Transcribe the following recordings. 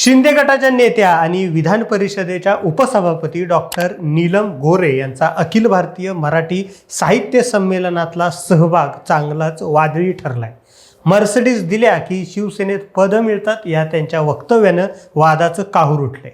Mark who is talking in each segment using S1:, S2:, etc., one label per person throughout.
S1: शिंदे गटाच्या नेत्या आणि विधान परिषदेच्या उपसभापती डॉक्टर नीलम गोरे यांचा अखिल भारतीय मराठी साहित्य संमेलनातला सहभाग चांगलाच वादळी ठरलाय. मर्सिडीज दिल्या की शिवसेनेत पदं मिळतात या त्यांच्या वक्तव्यानं वादाचं काहूर उठलंय.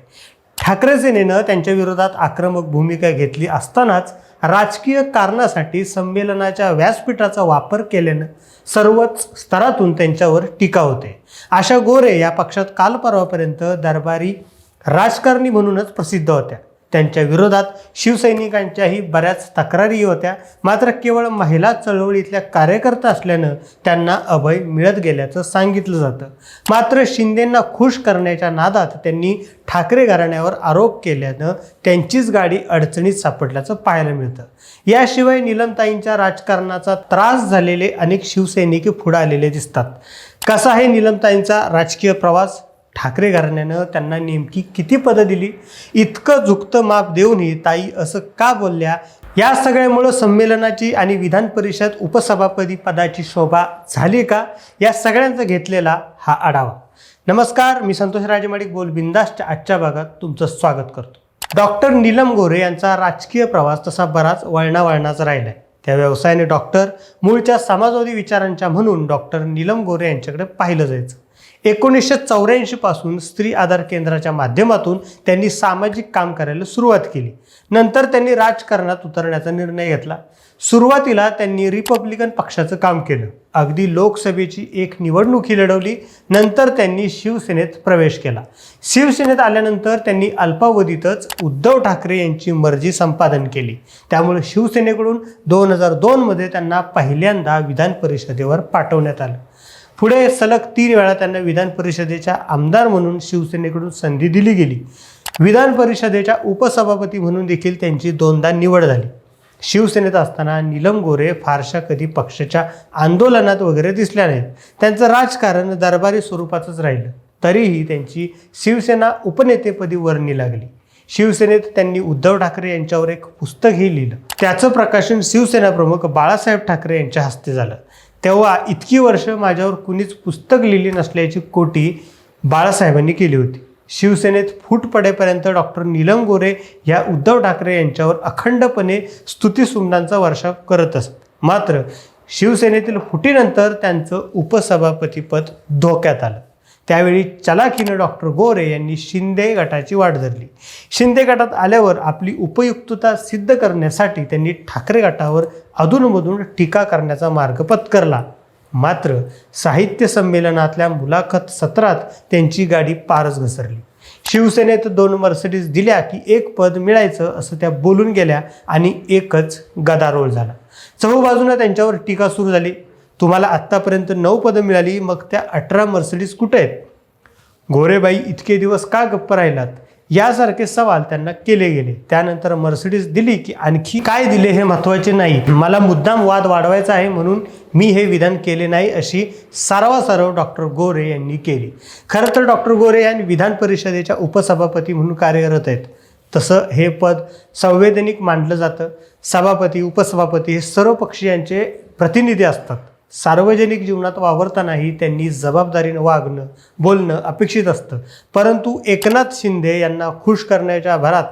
S1: ठाकरे सेनेनं त्यांच्या विरोधात आक्रमक भूमिका घेतली असतानाच राजकीय कारणासाठी संमेलनाच्या व्यासपीठाचा वापर केल्यानं सर्वच स्तरातून त्यांच्यावर टीका होते. आशा गोरे या पक्षात काल परवापर्यंत दरबारी राजकारणी म्हणूनच प्रसिद्ध होत्या. त्यांच्या विरोधात शिवसैनिकांच्याही बऱ्याच तक्रारी होत्या. मात्र केवळ महिला चळवळीतल्या कार्यकर्ता असल्यानं त्यांना अभय मिळत गेल्याचं सांगितलं जातं. मात्र शिंदेंना खुश करण्याच्या नादात त्यांनी ठाकरे घराण्यावर आरोप केल्यानं त्यांचीच गाडी अडचणीत सापडल्याचं पाहायला मिळतं. याशिवाय निलमताईंच्या राजकारणाचा त्रास झालेले अनेक शिवसैनिक पुढे आलेले दिसतात. कसा आहे निलमताईंचा राजकीय प्रवास? ठाकरे घराण्यानं त्यांना नेमकी किती पदं दिली? इतकं झुकतं माप देऊनही ताई असं का बोलल्या? या सगळ्यामुळं संमेलनाची आणि विधान परिषद उपसभापती पदाची शोभा झाली का? या सगळ्यांचा घेतलेला हा आढावा. नमस्कार मी संतोष राजेमाडिक बोल बिंदासच्या आजच्या भागात तुमचं स्वागत करतो. डॉक्टर नीलम गोरे यांचा राजकीय प्रवास तसा बराच वळणावळणाचा राहिला आहे त्या व्यवसायाने डॉक्टर मूळच्या समाजवादी विचारांच्या म्हणून डॉक्टर नीलम गोरे यांच्याकडे पाहिलं जायचं. एकोणीसशे चौऱ्याऐंशीपासून स्त्री आधार केंद्राच्या माध्यमातून त्यांनी सामाजिक काम करायला सुरुवात केली. नंतर त्यांनी राजकारणात उतरण्याचा निर्णय घेतला. सुरुवातीला त्यांनी रिपब्लिकन पक्षाचं काम केलं. अगदी लोकसभेची एक निवडणुकी लढवली. नंतर त्यांनी शिवसेनेत प्रवेश केला. शिवसेनेत आल्यानंतर त्यांनी अल्पावधीतच उद्धव ठाकरे यांची मर्जी संपादन केली. त्यामुळे शिवसेनेकडून दोन हजार दोनमध्ये त्यांना पहिल्यांदा विधान परिषदेवर पाठवण्यात आलं. पुढे सलग तीन वेळा त्यांना विधान परिषदेच्या आमदार म्हणून शिवसेनेकडून संधी दिली गेली. विधान परिषदेच्या उपसभापती म्हणून देखील त्यांची दोनदा निवड झाली. शिवसेनेत असताना नीलम गोरे फारशा कधी पक्षाच्या आंदोलनात वगैरे दिसल्या नाहीत. त्यांचं राजकारण दरबारी स्वरूपाचंच राहिलं. तरीही त्यांची शिवसेना उपनेतेपदी वर्णी लागली. शिवसेनेत त्यांनी उद्धव ठाकरे यांच्यावर एक पुस्तकही लिहिलं. त्याचं प्रकाशन शिवसेना प्रमुख बाळासाहेब ठाकरे यांच्या हस्ते झालं. तेव्हा इतकी वर्ष माझ्यावर कुणीच पुस्तक लिहिली नसल्याची कोटी बाळासाहेबांनी केली होती. शिवसेनेत फूट पडेपर्यंत डॉक्टर नीलम गोरे या उद्धव ठाकरे यांच्यावर अखंडपणे स्तुतीसुमनांचा वर्षाव करत असत मात्र शिवसेनेतील फुटीनंतर त्यांचं उपसभापतीपद धोक्यात आलं. त्यावेळी चलाखीनं डॉक्टर गोरे यांनी शिंदे गटाची वाट धरली. शिंदे गटात आल्यावर आपली उपयुक्तता सिद्ध करण्यासाठी त्यांनी ठाकरे गटावर अधूनमधून टीका करण्याचा मार्ग पत्करला. मात्र साहित्य संमेलनातल्या मुलाखत सत्रात त्यांची गाडी पारच घसरली. शिवसेनेत दोन मर्सिडीज दिल्या की एक पद मिळायचं असं त्या बोलून गेल्या आणि एकच गदारोळ झाला. चहूबाजूनं त्यांच्यावर टीका सुरू झाली. तुम्हाला आत्तापर्यंत नऊ पदं मिळाली मग त्या अठरा मर्सिडीज कुठे आहेत? गोरेबाई इतके दिवस का गप्प राहिलात? यासारखे सवाल त्यांना केले गेले. त्यानंतर मर्सिडीज दिली की आणखी काय दिले हे महत्त्वाचे नाही. मला मुद्दाम वाद वाढवायचा आहे म्हणून मी हे विधान केले नाही अशी सारवासारव डॉक्टर गोरे यांनी केली. खरं तर डॉक्टर गोरे यांनी विधान परिषदेच्या उपसभापती म्हणून कार्यरत आहेत. तसं हे पद संवैधानिक मानलं जातं. सभापती उपसभापती हे सर्व पक्षीयांचे प्रतिनिधी असतात. सार्वजनिक जीवनात वावरतानाही त्यांनी जबाबदारीनं वागणं बोलणं अपेक्षित असतं. परंतु एकनाथ शिंदे यांना खुश करण्याच्या भरात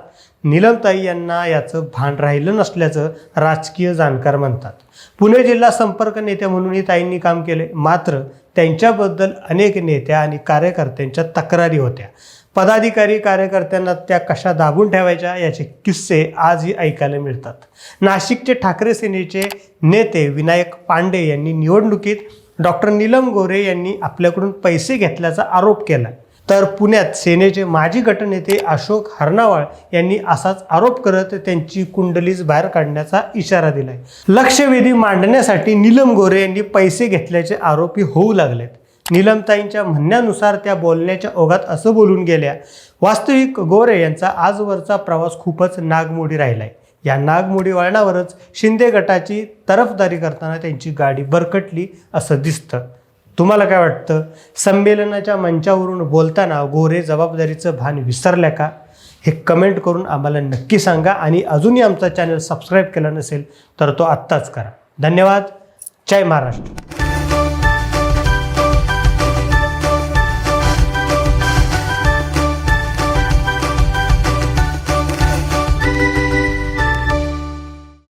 S1: निलमताई यांना याचं भान राहिलं नसल्याचं राजकीय जाणकार म्हणतात. पुणे जिल्हा संपर्क नेते म्हणूनही ताईंनी काम केले. मात्र त्यांच्याबद्दल अनेक नेत्या आणि कार्यकर्त्यांच्या तक्रारी होत्या. पदाधिकारी कार्यकर्त्यांना त्या कशा दाबून ठेवायच्या याचे किस्से आजही ऐकायला मिळतात. नाशिकचे ठाकरे सेनेचे नेते विनायक पांडे यांनी निवडणुकीत डॉक्टर नीलम गोरे यांनी आपल्याकडून पैसे घेतल्याचा आरोप केला. तर पुण्यात सेनेचे माजी गटनेते अशोक हरनावाळ यांनी असाच आरोप करत त्यांची कुंडलीच बाहेर काढण्याचा इशारा दिलाय. लक्षवेधी मांडण्यासाठी नीलम गोरे यांनी पैसे घेतल्याचे आरोपी होऊ लागलेत. निलमताईंच्या म्हणण्यानुसार त्या बोलण्याच्या ओघात असं बोलून गेल्या. वास्तविक गोरे यांचा आजवरचा प्रवास खूपच नागमोडी राहिला आहे या नागमोडी वळणावरच शिंदे गटाची तरफदारी करताना त्यांची गाडी बरकटली असं दिसतं. तुम्हाला काय वाटतं? संमेलनाच्या मंचावरून बोलताना गोरे जबाबदारीचं भान विसरल्या का? हे कमेंट करून आम्हाला नक्की सांगा आणि अजूनही आमचा चॅनल सबस्क्राईब केला नसेल तर तो आत्ताच करा. धन्यवाद. जय महाराष्ट्र.